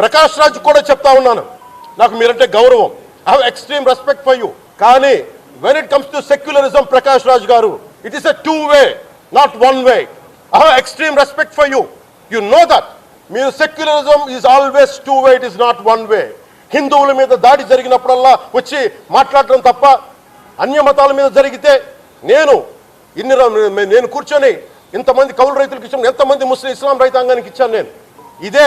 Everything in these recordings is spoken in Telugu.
ప్రకాష్ రాజ్ కూడా చెప్తా ఉన్నాను. నాకు మీరంటే గౌరవం. I have extreme respect for you కానీ when it comes to secularism Prakash Raj garu it is a two way not one way I have extreme respect for you you know that మీరు secularism is always two way it is not one way హిందువుల మీద దాడి జరిగినప్పుడల్లా వచ్చి మాట్లాడడం తప్ప అన్య మతాల మీద జరిగితే నేను ఇన్ని నేను కూర్చొని ఇంతమంది కౌలు రైతులకు ఇచ్చాను ఎంతమంది ముస్లిం ఇస్లాం రైతాంగానికి ఇచ్చాను నేను. ఇదే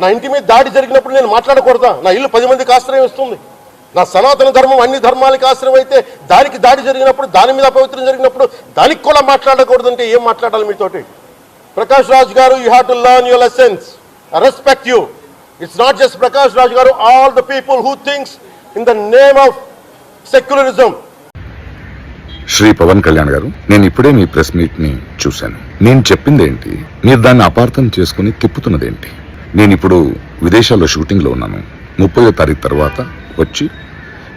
నా ఇంటి మీద దాడి జరిగినప్పుడు నేను మాట్లాడకూడదా? నా ఇల్లు పది మందికి ఆశ్రయం ఇస్తుంది. నా సనాతన ధర్మం అన్ని ధర్మాలకి ఆశ్రయం అయితే దానికి దాడి జరిగినప్పుడు దాని మీద అపవిత్రం జరిగినప్పుడు దానికి కూడా మాట్లాడకూడదంటే ఏం మాట్లాడాలి మీతోటి? Prakash Raj garu you have to learn your lessons respect you it's not just Prakash Raj garu all the people who things in the name of secularism Shri Pawan Kalyan garu నేను ఇప్పుడే మీ ప్రెస్ మీట్ని చూశాను. నేను చెప్పింది ఏంటి మీరు దాన్ని అపార్థం చేసుకుని తిప్పుతున్నదేంటి? నేను ఇప్పుడు విదేశాల్లో షూటింగ్లో ఉన్నాను. ముప్పయో తారీఖు తర్వాత వచ్చి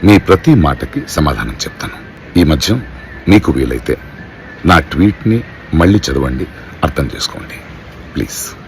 మీ ప్రతి మాటకి సమాధానం చెప్తాను. ఈ మధ్య మీకు వీలైతే నా ట్వీట్ని మళ్ళీ చదవండి అర్థం చేసుకోండి. ప్లీజ్.